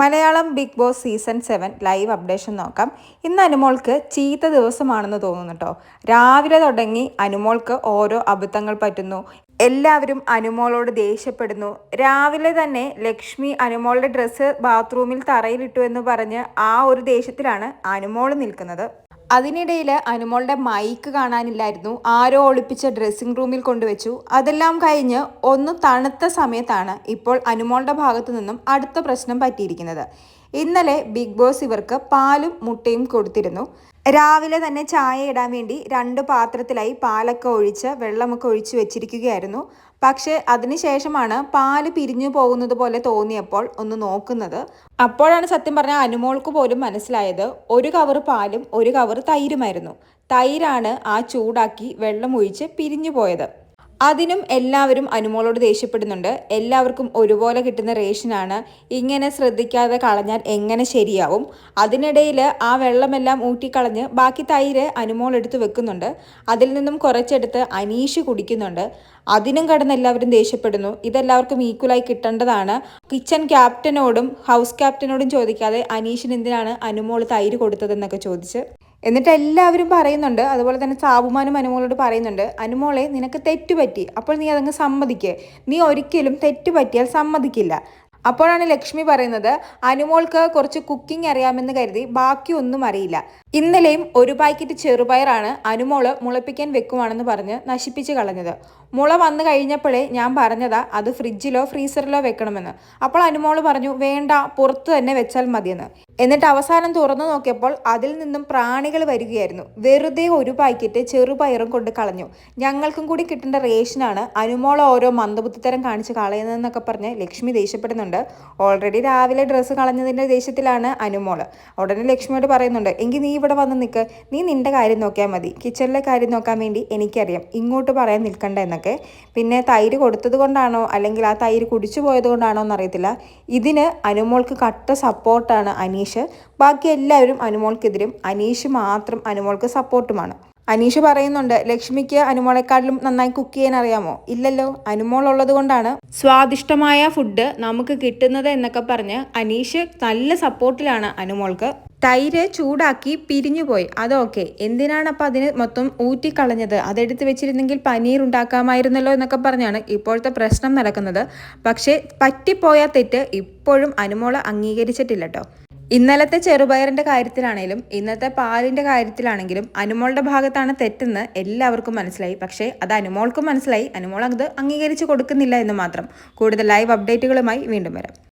Malayalam big boss season seven live updation നോക്കാം. ഇന്ന് അനുമോൾക്ക് ചീത്ത ദിവസമാണെന്ന് തോന്നുന്നു കേട്ടോ രാവിലെ തുടങ്ങി അനുമോൾക്ക് ഓരോ അബദ്ധങ്ങൾ പറ്റുന്നു. എല്ലാവരും അനുമോളോട് ദേഷ്യപ്പെടുന്നു. രാവിലെ തന്നെ ലക്ഷ്മി അനുമോളുടെ ഡ്രസ്സ് ബാത്റൂമിൽ തറയിലിട്ടു എന്ന് പറഞ്ഞ് ആ ഒരു ദേഷ്യത്തിലാണ് അനുമോൾ നിൽക്കുന്നത്. അതിനിടയിൽ അനുമോളുടെ മൈക്ക് കാണാനില്ലായിരുന്നു. ആരോ ഒളിപ്പിച്ച ഡ്രസ്സിംഗ് റൂമിൽ കൊണ്ടുവച്ചു. അതെല്ലാം കഴിഞ്ഞ് ഒന്ന് തണുത്ത സമയത്താണ് ഇപ്പോൾ അനുമോളുടെ ഭാഗത്തു നിന്നും അടുത്ത പ്രശ്നം പറ്റിയിരിക്കുന്നത്. ഇന്നലെ ബിഗ് ബോസ് ഇവർക്ക് പാലും മുട്ടയും കൊടുത്തിരുന്നു. രാവിലെ തന്നെ ചായ ഇടാൻ വേണ്ടി രണ്ട് പാത്രത്തിലായി പാലൊക്കെ ഒഴിച്ച് വെള്ളമൊക്കെ ഒഴിച്ച് വെച്ചിരിക്കുകയായിരുന്നു. പക്ഷേ അതിനുശേഷമാണ് പാൽ പിരിഞ്ഞു പോകുന്നത് പോലെ തോന്നിയപ്പോൾ ഒന്ന് നോക്കുന്നത്. അപ്പോഴാണ് സത്യം പറഞ്ഞ അനുമോൾക്ക് പോലും മനസ്സിലായത് ഒരു കവർ പാലും ഒരു കവർ തൈരുമായിരുന്നു. തൈരാണ് ആ ചൂടാക്കി വെള്ളം ഒഴിച്ച് പിരിഞ്ഞു പോയത്. അതിനും എല്ലാവരും അനുമോളോട് ദേഷ്യപ്പെടുന്നുണ്ട്. എല്ലാവർക്കും ഒരുപോലെ കിട്ടുന്ന റേഷനാണ്. ഇങ്ങനെ ശ്രദ്ധിക്കാതെ കളഞ്ഞാൽ എങ്ങനെ ശരിയാവും? അതിനിടയിൽ ആ വെള്ളമെല്ലാം ഊട്ടിക്കളഞ്ഞ് ബാക്കി തൈര് അനുമോൾ എടുത്ത് വെക്കുന്നുണ്ട്. അതിൽ നിന്നും കുറച്ചെടുത്ത് അനീഷ് കുടിക്കുന്നുണ്ട്. അതിനും കടന്ന് എല്ലാവരും ദേഷ്യപ്പെടുന്നു. ഇതെല്ലാവർക്കും ഈക്വലായി കിട്ടേണ്ടതാണ്. കിച്ചൺ ക്യാപ്റ്റനോടും ഹൗസ് ക്യാപ്റ്റനോടും ചോദിക്കാതെ അനീഷിന് എന്തിനാണ് അനുമോൾ തൈര് കൊടുത്തതെന്നൊക്കെ ചോദിച്ച്. എന്നിട്ട് എല്ലാവരും പറയുന്നുണ്ട് അതുപോലെ തന്നെ സാബുമാനും അനുമോളോട് പറയുന്നുണ്ട് അനുമോളെ നിനക്ക് തെറ്റുപറ്റി അപ്പോൾ നീ അതങ്ങ് സമ്മതിക്കേ. നീ ഒരിക്കലും തെറ്റുപറ്റിയാൽ സമ്മതിക്കില്ല. അപ്പോഴാണ് ലക്ഷ്മി പറയുന്നത് അനുമോൾക്ക് കുറച്ച് കുക്കിംഗ് അറിയാമെന്ന് കരുതി ബാക്കിയൊന്നും അറിയില്ല. ഇന്നലെയും ഒരു പാക്കറ്റ് ചെറുപയറാണ് അനുമോൾ മുളപ്പിക്കാൻ വെക്കുവാണെന്ന് പറഞ്ഞ് നശിപ്പിച്ച് കളഞ്ഞത്. മുള വന്നു കഴിഞ്ഞപ്പോഴേ ഞാൻ പറഞ്ഞതാ അത് ഫ്രിഡ്ജിലോ ഫ്രീസറിലോ വെക്കണമെന്ന്. അപ്പോൾ അനുമോൾ പറഞ്ഞു വേണ്ട പുറത്ത് തന്നെ വെച്ചാൽ മതിയെന്ന്. എന്നിട്ട് അവസാനം തുറന്നു നോക്കിയപ്പോൾ അതിൽ നിന്നും പ്രാണികൾ വരികയായിരുന്നു. വെറുതെ ഒരു പാക്കറ്റ് ചെറുപയറും കൊണ്ട് കളഞ്ഞു. ഞങ്ങൾക്കും കൂടി കിട്ടേണ്ട റേഷനാണ് അനുമോള ഓരോ മന്ദബുദ്ധിത്തരം കാണിച്ച് കളയുന്നതെന്നൊക്കെ പറഞ്ഞ് ലക്ഷ്മി ദേഷ്യപ്പെടുന്നുണ്ട്. ഓൾറെഡി രാവിലെ ഡ്രസ്സ് കളഞ്ഞതിന്റെ ദേഷ്യത്തിലാണ് അനുമോൾ ഉടനെ ലക്ഷ്മിയോട് പറയുന്നുണ്ട് എങ്കിൽ നീ ഇവിടെ വന്ന് നിൽക്ക് നീ നിന്റെ കാര്യം നോക്കിയാൽ മതി. കിച്ചണിലെ കാര്യം നോക്കാൻ വേണ്ടി എനിക്കറിയാം. ഇങ്ങോട്ട് പറയാൻ നിൽക്കണ്ട എന്നൊക്കെ. പിന്നെ തൈര് കൊടുത്തത് അല്ലെങ്കിൽ ആ തൈര് കുടിച്ചു പോയത് കൊണ്ടാണോ എന്നറിയത്തില്ല. ഇതിന് അനുമോൾക്ക് കട്ട സപ്പോർട്ടാണ് അനീഷ്. ബാക്കി എല്ലാവരും അനുമോൾക്കെതിരും അനീഷ് മാത്രം അനുമോൾക്ക് സപ്പോർട്ടുമാണ്. അനീഷ് പറയുന്നുണ്ട് ലക്ഷ്മിക്ക് അനുമോളെക്കാട്ടിലും നന്നായി കുക്ക് ചെയ്യാൻ അറിയാമോ? ഇല്ലല്ലോ അനുമോൾ ഉള്ളത് കൊണ്ടാണ്. സ്വാദിഷ്ടമായ ഫുഡ് നമുക്ക് കിട്ടുന്നത് എന്നൊക്കെ പറഞ്ഞ് അനീഷ് നല്ല സപ്പോർട്ടിലാണ് അനുമോൾക്ക്. തൈര് ചൂടാക്കി പിരിഞ്ഞുപോയി. അതൊക്കെ എന്തിനാണ് അപ്പം അതിന് മൊത്തം ഊറ്റിക്കളഞ്ഞത്? അതെടുത്ത് വെച്ചിരുന്നെങ്കിൽ പനീർ ഉണ്ടാക്കാമായിരുന്നല്ലോ എന്നൊക്കെ പറഞ്ഞാണ് ഇപ്പോഴത്തെ പ്രശ്നം നടക്കുന്നത്. പക്ഷേ പറ്റിപ്പോയ തെറ്റ് ഇപ്പോഴും അനുമോള അംഗീകരിച്ചിട്ടില്ല കേട്ടോ ഇന്നലത്തെ ചെറുപയറിന്റെ കാര്യത്തിലാണെങ്കിലും ഇന്നത്തെ പാലിന്റെ കാര്യത്തിലാണെങ്കിലും അനുമോളുടെ ഭാഗത്താണ് തെറ്റെന്ന് എല്ലാവർക്കും മനസ്സിലായി. പക്ഷേ അത് അനുമോൾക്കും മനസ്സിലായി. അനുമോൾ അത് അംഗീകരിച്ച് കൊടുക്കുന്നില്ല എന്ന് മാത്രം. കൂടുതൽ ലൈവ് അപ്ഡേറ്റുകളുമായി വീണ്ടും വരാം.